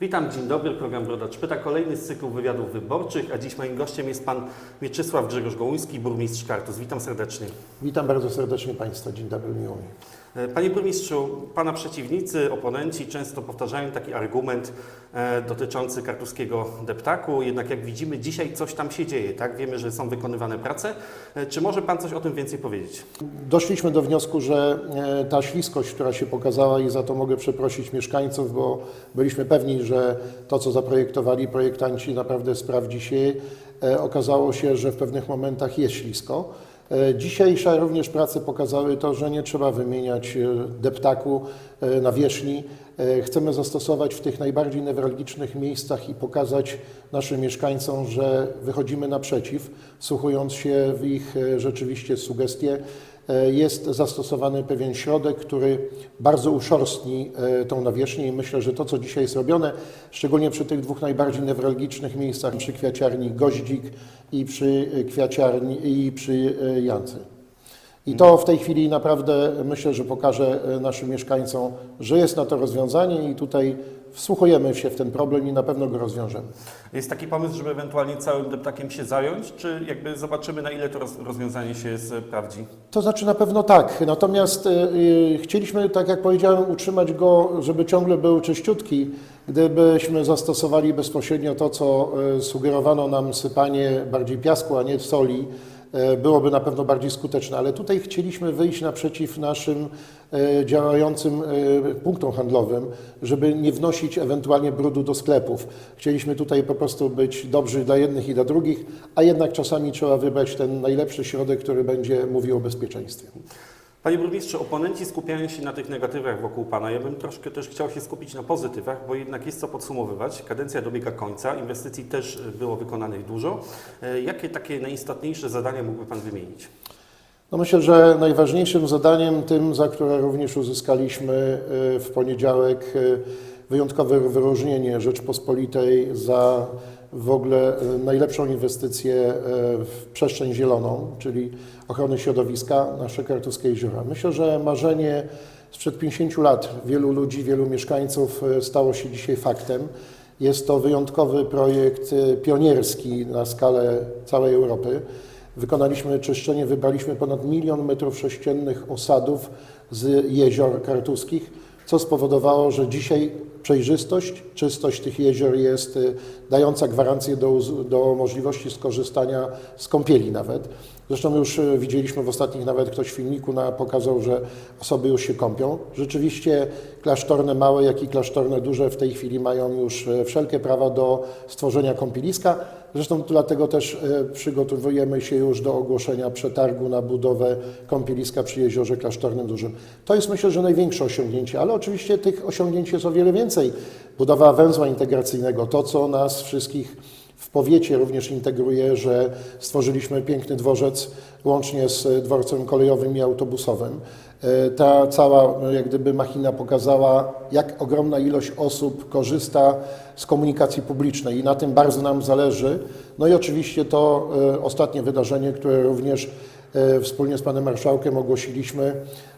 Witam, dzień dobry, program Brodacz Pyta, kolejny z cyklu wywiadów wyborczych, a dziś moim gościem jest Pan Mieczysław Grzegorz Gołuński, burmistrz Kartus. Witam serdecznie. Witam bardzo serdecznie Państwa. Dzień dobry, miło mi. E, Panie burmistrzu, Pana przeciwnicy, oponenci często powtarzają taki argument e, dotyczący kartuskiego deptaku, jednak jak widzimy dzisiaj coś tam się dzieje, tak? Wiemy, że są wykonywane prace. E, czy może Pan coś o tym więcej powiedzieć? Doszliśmy do wniosku, że ta śliskość, która się pokazała i za to mogę przeprosić mieszkańców, bo byliśmy pewni, że to, co zaprojektowali projektanci naprawdę sprawdzi się. Okazało się, że w pewnych momentach jest ślisko. E, Dzisiejsze również prace pokazały to, że nie trzeba wymieniać e, deptaku e, nawierzchni. E, Chcemy zastosować w tych najbardziej newralgicznych miejscach i pokazać naszym mieszkańcom, że wychodzimy naprzeciw, wsłuchując się w ich rzeczywiście sugestie. E, Jest zastosowany pewien środek, który bardzo uszorstni e, tą nawierzchnię i myślę, że to, co dzisiaj jest robione, szczególnie przy tych dwóch najbardziej newralgicznych miejscach, przy kwiaciarni Goździk i przy e, kwiaciarni i przy Jance. I to w tej chwili naprawdę myślę, że pokaże naszym mieszkańcom, że jest na to rozwiązanie i tutaj wsłuchujemy się w ten problem i na pewno go rozwiążemy. Jest taki pomysł, żeby ewentualnie całym deptakiem się zająć, czy jakby zobaczymy, na ile to roz- rozwiązanie się sprawdzi? To znaczy na pewno tak. Natomiast y, y, chcieliśmy, tak jak powiedziałem, utrzymać go, żeby ciągle był czyściutki. Gdybyśmy zastosowali bezpośrednio to, co sugerowano nam sypanie bardziej piasku, a nie soli, byłoby na pewno bardziej skuteczne. Ale tutaj chcieliśmy wyjść naprzeciw naszym działającym y, punktom handlowym, żeby nie wnosić ewentualnie brudu do sklepów. Chcieliśmy tutaj po prostu być dobrzy dla jednych i dla drugich, a jednak czasami trzeba wybrać ten najlepszy środek, który będzie mówił o bezpieczeństwie. Panie burmistrzu, oponenci skupiają się na tych negatywach wokół Pana. Ja bym troszkę też chciał się skupić na pozytywach, bo jednak jest co podsumowywać. Kadencja dobiega końca, inwestycji też było wykonanych dużo. E, Jakie takie najistotniejsze zadania mógłby Pan wymienić? No myślę, że najważniejszym zadaniem, tym, za które również uzyskaliśmy y, w poniedziałek y, wyjątkowe wyróżnienie Rzeczpospolitej za w ogóle y, najlepszą inwestycję w przestrzeń zieloną, czyli ochronę środowiska, nasze Kartuskie Jeziora. Myślę, że marzenie sprzed 50 lat wielu ludzi, wielu mieszkańców stało się dzisiaj faktem. Jest to wyjątkowy projekt pionierski na skalę całej Europy. Wykonaliśmy czyszczenie, wybraliśmy ponad milion metrów sześciennych osadów z jezior kartuskich, co spowodowało, że dzisiaj przejrzystość, czystość tych jezior jest y, dająca gwarancję do, do możliwości skorzystania z kąpieli nawet. Zresztą już y, widzieliśmy w ostatnich nawet ktoś w filmiku na, pokazał, że osoby już się kąpią. Rzeczywiście klasztorne małe, jak i klasztorne duże w tej chwili mają już y, wszelkie prawa do stworzenia kąpieliska. Zresztą dlatego też e, przygotowujemy się już do ogłoszenia przetargu na budowę kąpieliska przy jeziorze klasztornym dużym. To jest myślę, że największe osiągnięcie, ale oczywiście tych osiągnięć jest o wiele więcej. Budowa węzła integracyjnego, to co nas wszystkich w powiecie również integruje, że stworzyliśmy piękny dworzec łącznie z dworcem kolejowym i autobusowym. E, Ta cała no, jak gdyby machina pokazała, jak ogromna ilość osób korzysta z komunikacji publicznej i na tym bardzo nam zależy. No i oczywiście to e, ostatnie wydarzenie, które również wspólnie z panem marszałkiem ogłosiliśmy,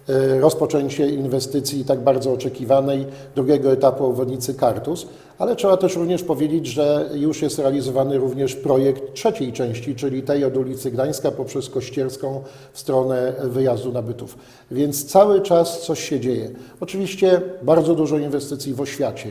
e, rozpoczęcie inwestycji tak bardzo oczekiwanej drugiego etapu obwodnicy Kartus, ale trzeba też również powiedzieć, że już jest realizowany również projekt trzeciej części, czyli tej od ulicy Gdańska poprzez Kościerską w stronę wyjazdu na Bytów. Więc cały czas coś się dzieje. Oczywiście bardzo dużo inwestycji w oświacie.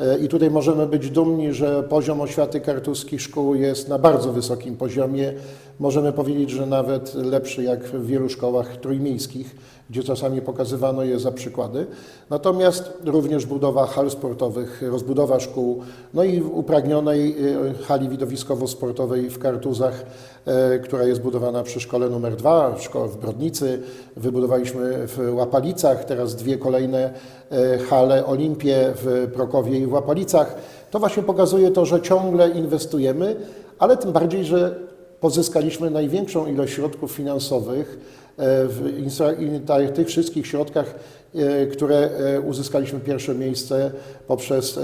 E, I tutaj możemy być dumni, że poziom oświaty kartuskich szkół jest na bardzo wysokim poziomie. Możemy powiedzieć, że nawet lepszy jak w wielu szkołach trójmiejskich, gdzie czasami pokazywano je za przykłady. Natomiast również budowa hal sportowych, rozbudowa szkół, no i upragnionej e, hali widowiskowo-sportowej w Kartuzach, e, która jest budowana przy szkole numer dwa, w szkole w Brodnicy, wybudowaliśmy w Łapalicach, teraz dwie kolejne e, hale Olimpię w Prokowie i w Łapalicach. To właśnie pokazuje to, że ciągle inwestujemy, ale tym bardziej, że pozyskaliśmy największą ilość środków finansowych e, w tych wszystkich środkach, e, które e, uzyskaliśmy pierwsze miejsce poprzez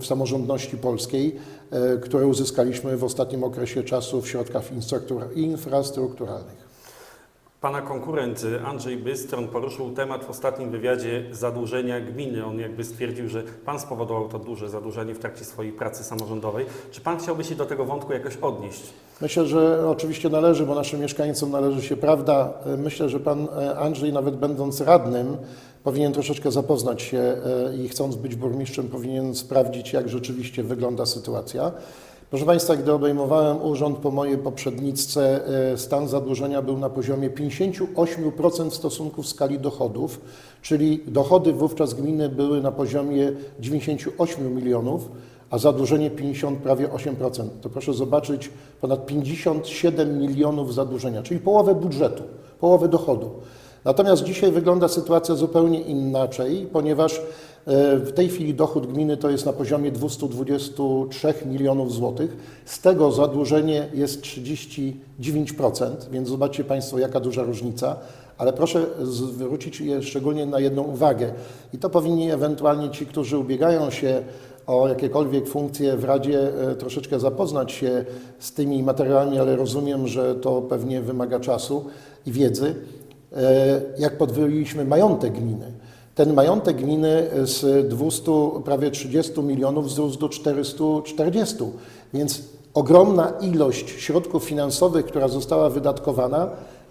w samorządności polskiej, które uzyskaliśmy w ostatnim okresie czasu w środkach infrastruktura- infrastrukturalnych. Pana konkurent Andrzej Bystron poruszył temat w ostatnim wywiadzie zadłużenia gminy. On jakby stwierdził, że Pan spowodował to duże zadłużenie w trakcie swojej pracy samorządowej. Czy Pan chciałby się do tego wątku jakoś odnieść? Myślę, że oczywiście należy, bo naszym mieszkańcom należy się prawda. Myślę, że pan e, Andrzej, nawet będąc radnym, powinien troszeczkę zapoznać się e, i chcąc być burmistrzem, powinien sprawdzić, jak rzeczywiście wygląda sytuacja. Proszę Państwa, gdy obejmowałem urząd po mojej poprzedniczce, e, stan zadłużenia był na poziomie 58% w stosunku w skali dochodów, czyli dochody wówczas gminy były na poziomie 98 milionów, a zadłużenie 50, prawie 8%. To proszę zobaczyć, ponad 57 milionów zadłużenia, czyli połowę budżetu, połowę dochodu. Natomiast dzisiaj wygląda sytuacja zupełnie inaczej, ponieważ w tej chwili dochód gminy to jest na poziomie 223 milionów złotych. Z tego zadłużenie jest 39%, więc zobaczcie Państwo, jaka duża różnica. Ale proszę zwrócić szczególnie na jedną uwagę. I to powinni ewentualnie ci, którzy ubiegają się o jakiekolwiek funkcje w Radzie, e, troszeczkę zapoznać się z tymi materiałami, ale rozumiem, że to pewnie wymaga czasu i wiedzy. E, Jak podwojiliśmy majątek gminy. Ten majątek gminy z 200, prawie 30 milionów wzrósł do 440, więc ogromna ilość środków finansowych, która została wydatkowana,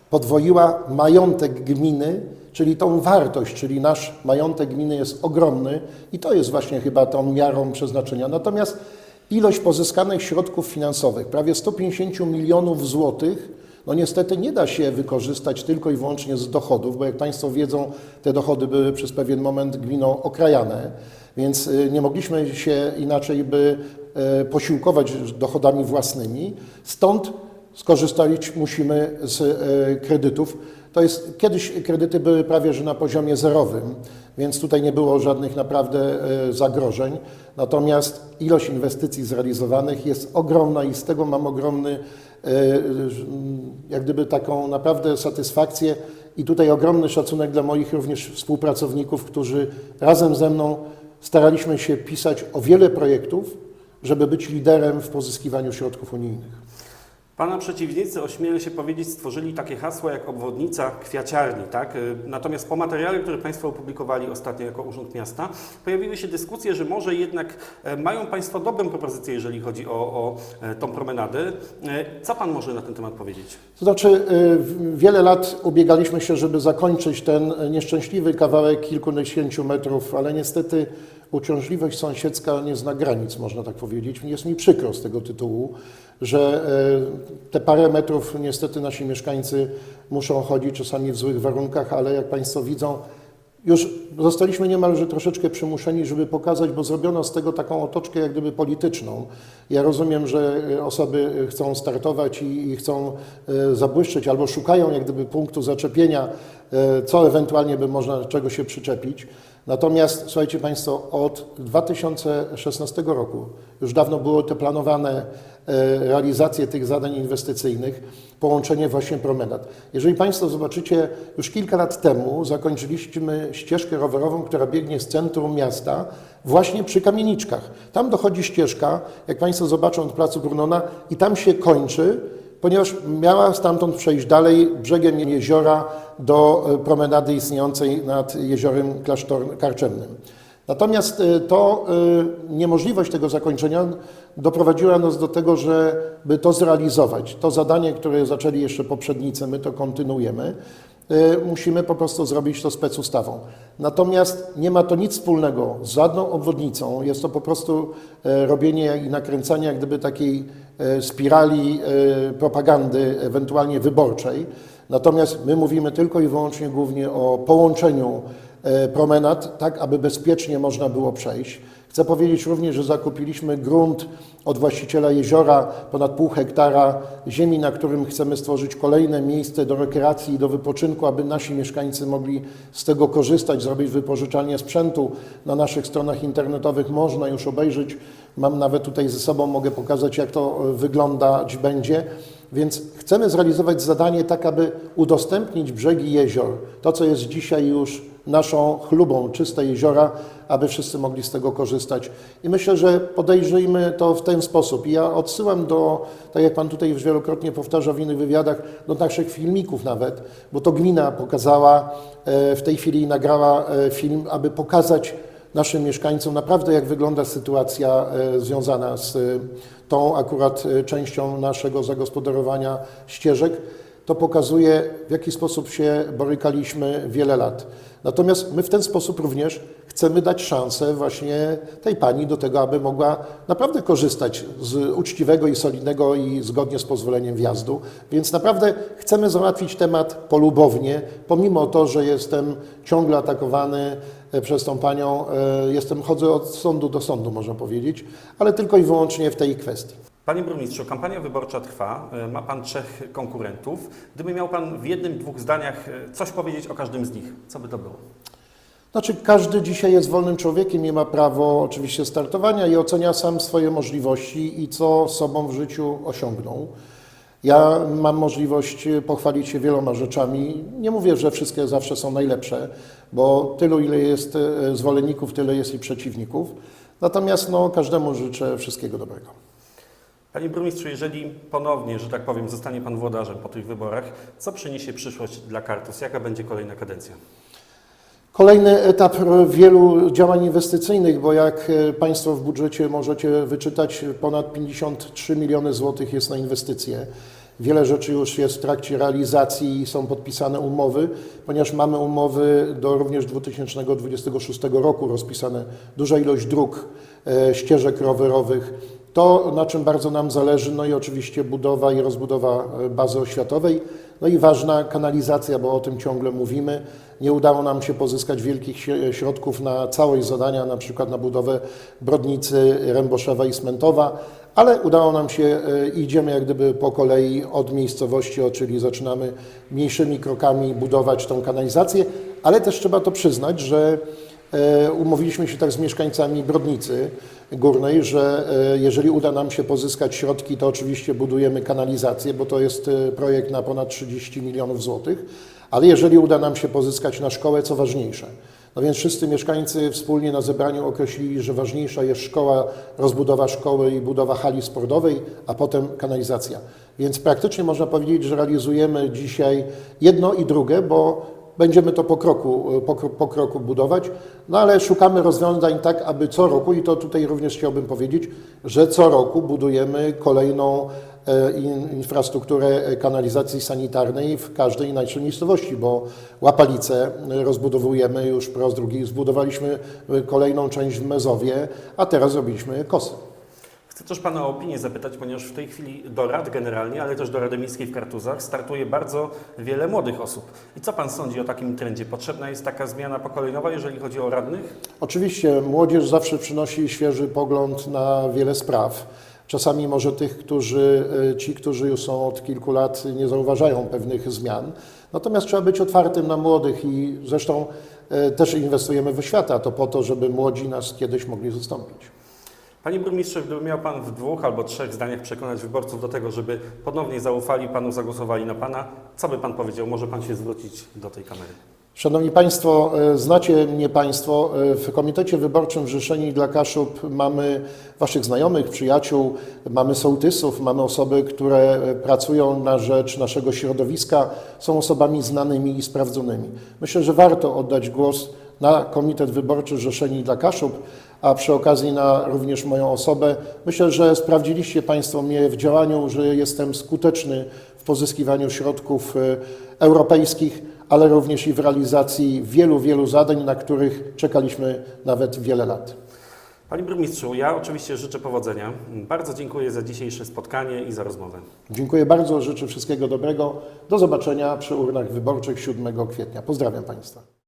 podwoiła majątek gminy, czyli tą wartość, czyli nasz majątek gminy jest ogromny i to jest właśnie chyba tą miarą przeznaczenia. Natomiast ilość pozyskanych środków finansowych, prawie 150 milionów złotych, no niestety nie da się wykorzystać tylko i wyłącznie z dochodów, bo jak Państwo wiedzą, te dochody były przez pewien moment gminą okrajane, więc y, nie mogliśmy się inaczej by e, posiłkować dochodami własnymi. Stąd skorzystać musimy z e, kredytów. To jest, kiedyś kredyty były prawie że na poziomie zerowym, więc tutaj nie było żadnych naprawdę e, zagrożeń. Natomiast ilość inwestycji zrealizowanych jest ogromna i z tego mam ogromny, e, jak gdyby taką naprawdę satysfakcję i tutaj ogromny szacunek dla moich również współpracowników, którzy razem ze mną staraliśmy się pisać o wiele projektów, żeby być liderem w pozyskiwaniu środków unijnych. Pana przeciwnicy, ośmielę się powiedzieć, stworzyli takie hasło jak obwodnica kwiaciarni, tak? Y, Natomiast po materiale, który Państwo opublikowali ostatnio jako Urząd Miasta, pojawiły się dyskusje, że może jednak e, mają Państwo dobrą propozycję, jeżeli chodzi o, o e, tą promenadę. E, Co Pan może na ten temat powiedzieć? To znaczy, wiele lat ubiegaliśmy się, żeby zakończyć ten nieszczęśliwy kawałek kilkudziesięciu metrów, ale niestety uciążliwość sąsiedzka nie zna granic, można tak powiedzieć. Jest mi przykro z tego tytułu, że y, te parę metrów niestety nasi mieszkańcy muszą chodzić czasami w złych warunkach, ale jak Państwo widzą, już zostaliśmy niemalże troszeczkę przymuszeni, żeby pokazać, bo zrobiono z tego taką otoczkę jak gdyby polityczną. Ja rozumiem, że e, osoby chcą startować i, i chcą e, zabłyszczeć albo szukają jak gdyby punktu zaczepienia, e, co ewentualnie by można czego się przyczepić. Natomiast słuchajcie Państwo, od 2016 roku już dawno było te planowane e, realizacje tych zadań inwestycyjnych, połączenie właśnie promenad. Jeżeli Państwo zobaczycie, już kilka lat temu zakończyliśmy ścieżkę rowerową, która biegnie z centrum miasta właśnie przy Kamieniczkach. Tam dochodzi ścieżka, jak Państwo zobaczą od placu Brunona i tam się kończy, ponieważ miała stamtąd przejść dalej brzegiem jeziora do e, promenady istniejącej nad jeziorem klasztor karczemnym. Natomiast e, to e, niemożliwość tego zakończenia doprowadziła nas do tego, żeby to zrealizować. To zadanie, które zaczęli jeszcze poprzednicy, my to kontynuujemy. Musimy po prostu zrobić to specustawą. Natomiast nie ma to nic wspólnego z żadną obwodnicą. Jest to po prostu robienie i nakręcanie jak gdyby takiej spirali e, propagandy, ewentualnie wyborczej. Natomiast my mówimy tylko i wyłącznie głównie o połączeniu e, promenad, tak aby bezpiecznie można było przejść. Chcę powiedzieć również, że zakupiliśmy grunt od właściciela jeziora, ponad pół hektara ziemi, na którym chcemy stworzyć kolejne miejsce do rekreacji i do wypoczynku, aby nasi mieszkańcy mogli z tego korzystać, zrobić wypożyczalnię sprzętu. Na naszych stronach internetowych można już obejrzeć. Mam nawet tutaj ze sobą, mogę pokazać, jak to e, wyglądać będzie. Więc chcemy zrealizować zadanie tak, aby udostępnić brzegi jezior, to co jest dzisiaj już naszą chlubą czyste jeziora, aby wszyscy mogli z tego korzystać. I myślę, że podejrzyjmy to w ten sposób. I ja odsyłam do, tak jak Pan tutaj już wielokrotnie powtarza w innych wywiadach, do naszych filmików nawet, bo to gmina pokazała e, w tej chwili nagrała e, film, aby pokazać naszym mieszkańcom naprawdę, jak wygląda sytuacja e, związana z e, tą akurat e, częścią naszego zagospodarowania ścieżek. To pokazuje, w jaki sposób się borykaliśmy wiele lat. Natomiast my w ten sposób również chcemy dać szansę właśnie tej pani do tego, aby mogła naprawdę korzystać z uczciwego i solidnego i zgodnie z pozwoleniem wjazdu. Więc naprawdę chcemy załatwić temat polubownie, pomimo to, że jestem ciągle atakowany przez tą panią. e, Jestem, chodzę od sądu do sądu, można powiedzieć, ale tylko i wyłącznie w tej kwestii. Panie burmistrzu, kampania wyborcza trwa. E, Ma Pan trzech konkurentów. Gdyby miał Pan w jednym, dwóch zdaniach e, coś powiedzieć o każdym z nich, co by to było? Znaczy, każdy dzisiaj jest wolnym człowiekiem i ma prawo oczywiście startowania i ocenia sam swoje możliwości i co sobą w życiu osiągnął. Ja mam możliwość pochwalić się wieloma rzeczami. Nie mówię, że wszystkie zawsze są najlepsze, bo tylu, ile jest e, zwolenników, tyle jest i przeciwników. Natomiast no, każdemu życzę wszystkiego dobrego. Panie burmistrzu, jeżeli ponownie, że tak powiem, zostanie Pan włodarzem po tych wyborach, co przyniesie przyszłość dla Kartus? Jaka będzie kolejna kadencja? Kolejny etap wielu działań inwestycyjnych, bo jak e, Państwo w budżecie możecie wyczytać, ponad 53 miliony złotych jest na inwestycje. Wiele rzeczy już jest w trakcie realizacji i są podpisane umowy, ponieważ mamy umowy do również 2026 roku rozpisane duża ilość dróg, e, ścieżek rowerowych. To, na czym bardzo nam zależy, no i oczywiście budowa i rozbudowa e, bazy oświatowej, no i ważna kanalizacja, bo o tym ciągle mówimy. Nie udało nam się pozyskać wielkich środków na całość zadania, na przykład na budowę Brodnicy, Ręboszewa i Smentowa, ale udało nam się, e, idziemy jak gdyby po kolei od miejscowości, czyli zaczynamy mniejszymi krokami budować tą kanalizację, ale też trzeba to przyznać, że Umówiliśmy się tak z mieszkańcami Brodnicy Górnej, że e, jeżeli uda nam się pozyskać środki, to oczywiście budujemy kanalizację, bo to jest e, projekt na ponad 30 milionów złotych, ale jeżeli uda nam się pozyskać na szkołę, co ważniejsze. No więc wszyscy mieszkańcy wspólnie na zebraniu określili, że ważniejsza jest szkoła, rozbudowa szkoły i budowa hali sportowej, a potem kanalizacja. Więc praktycznie można powiedzieć, że realizujemy dzisiaj jedno i drugie, bo Będziemy to po kroku, po, po kroku budować, no ale szukamy rozwiązań tak, aby co roku, i to tutaj również chciałbym powiedzieć, że co roku budujemy kolejną e, in, infrastrukturę e, kanalizacji sanitarnej w każdej naszej miejscowości, bo Łapalice e, rozbudowujemy już po raz drugi, zbudowaliśmy kolejną część w Mezowie, a teraz zrobiliśmy Kosy. Chcę też Pana o opinię zapytać, ponieważ w tej chwili do rad generalnie, ale też do Rady Miejskiej w Kartuzach startuje bardzo wiele młodych osób. I co Pan sądzi o takim trendzie? Potrzebna jest taka zmiana pokoleniowa, jeżeli chodzi o radnych? Oczywiście młodzież zawsze przynosi świeży pogląd na wiele spraw. Czasami może tych, którzy, e, ci, którzy już są od kilku lat, nie zauważają pewnych zmian. Natomiast trzeba być otwartym na młodych i zresztą e, też inwestujemy w oświatę, a to po to, żeby młodzi nas kiedyś mogli zastąpić. Panie burmistrzu, gdyby miał Pan w dwóch albo trzech zdaniach przekonać wyborców do tego, żeby ponownie zaufali Panu, zagłosowali na Pana, co by Pan powiedział? Może Pan się zwrócić do tej kamery. Szanowni Państwo, e, znacie mnie Państwo. E, W Komitecie Wyborczym Życzeni dla Kaszub mamy Waszych znajomych, przyjaciół, mamy sołtysów, mamy osoby, które e, pracują na rzecz naszego środowiska, są osobami znanymi i sprawdzonymi. Myślę, że warto oddać głos na Komitet Wyborczy Życzeni dla Kaszub, a przy okazji na również moją osobę. Myślę, że sprawdziliście Państwo mnie w działaniu, że jestem skuteczny w pozyskiwaniu środków e, europejskich, ale również i w realizacji wielu, wielu zadań, na których czekaliśmy nawet wiele lat. Panie burmistrzu, ja oczywiście życzę powodzenia. Bardzo dziękuję za dzisiejsze spotkanie i za rozmowę. Dziękuję bardzo, życzę wszystkiego dobrego. Do zobaczenia przy urnach wyborczych 7 kwietnia. Pozdrawiam Państwa.